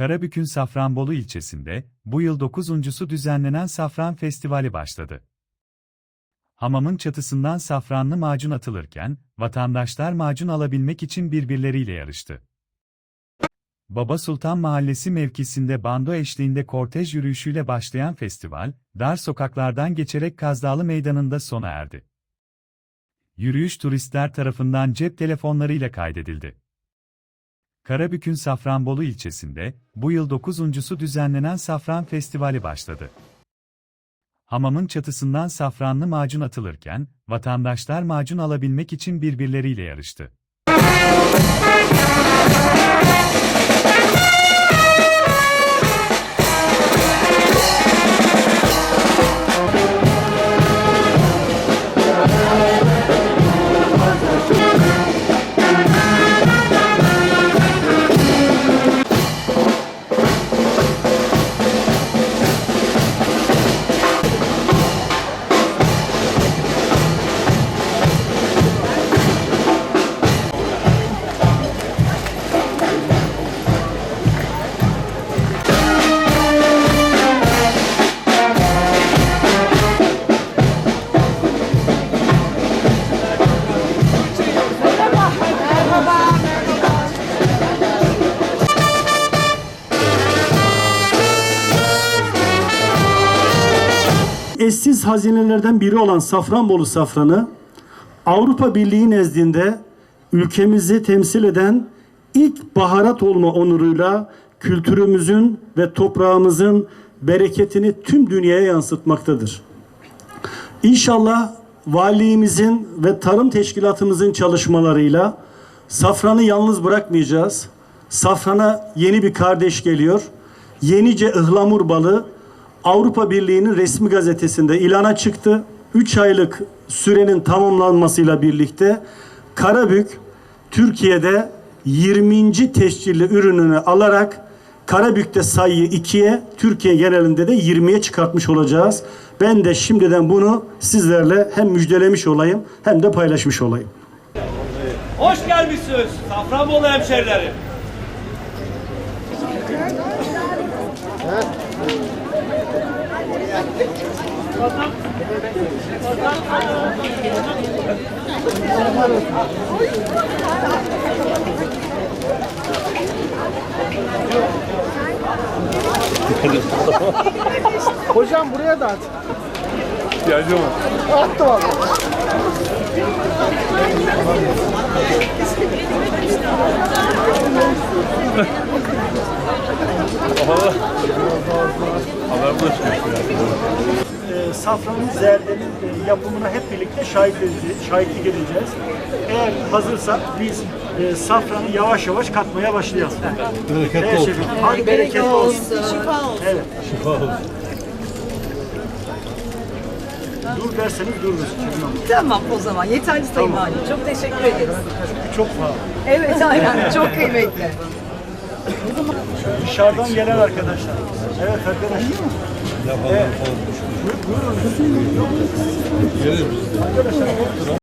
Karabük'ün Safranbolu ilçesinde, bu yıl dokuzuncusu düzenlenen Safran Festivali başladı. Hamamın çatısından safranlı macun atılırken, vatandaşlar macun alabilmek için birbirleriyle yarıştı. Baba Sultan Mahallesi mevkisinde bando eşliğinde kortej yürüyüşüyle başlayan festival, dar sokaklardan geçerek Kazdağlı Meydanı'nda sona erdi. Yürüyüş turistler tarafından cep telefonlarıyla kaydedildi. Karabük'ün Safranbolu ilçesinde, bu yıl dokuzuncusu düzenlenen Safran Festivali başladı. Hamamın çatısından safranlı macun atılırken, vatandaşlar macun alabilmek için birbirleriyle yarıştı. Eşsiz hazinelerden biri olan Safranbolu safranı Avrupa Birliği nezdinde ülkemizi temsil eden ilk baharat olma onuruyla kültürümüzün ve toprağımızın bereketini tüm dünyaya yansıtmaktadır. İnşallah valiliğimizin ve tarım teşkilatımızın çalışmalarıyla safranı yalnız bırakmayacağız. Safrana yeni bir kardeş geliyor. Yenice ıhlamur balı Avrupa Birliği'nin resmi gazetesinde ilana çıktı. 3 aylık sürenin tamamlanmasıyla birlikte Karabük Türkiye'de 20. tescilli ürününü alarak Karabük'te sayıyı 2'ye, Türkiye genelinde de 20'ye çıkartmış olacağız. Ben de şimdiden bunu sizlerle hem müjdelemiş olayım hem de paylaşmış olayım. Hoş gelmişsiniz Safranbolu hemşerileri. Hocam buraya da at. İhtiyacım var. Attım abi. Haberim e, safranın zerdenin e, yapımına hep birlikte şahit edeceğiz, şahitlik edeceğiz. Eğer hazırsak biz e, safranı yavaş yavaş katmaya başlayacağız. Bereketli evet, olsun. Hadi bereketli olsun. Şifa olsun. Evet. Şifa olsun. Dur derseniz dururuz. Tamam o zaman yeterli sayın Valim. Çok teşekkür ederiz. Çünkü çok pahalı. Evet aynen çok kıymetli. Dışarıdan gelen arkadaşlar. Evet arkadaşlar. Evet. Buyurun. Arkadaşlar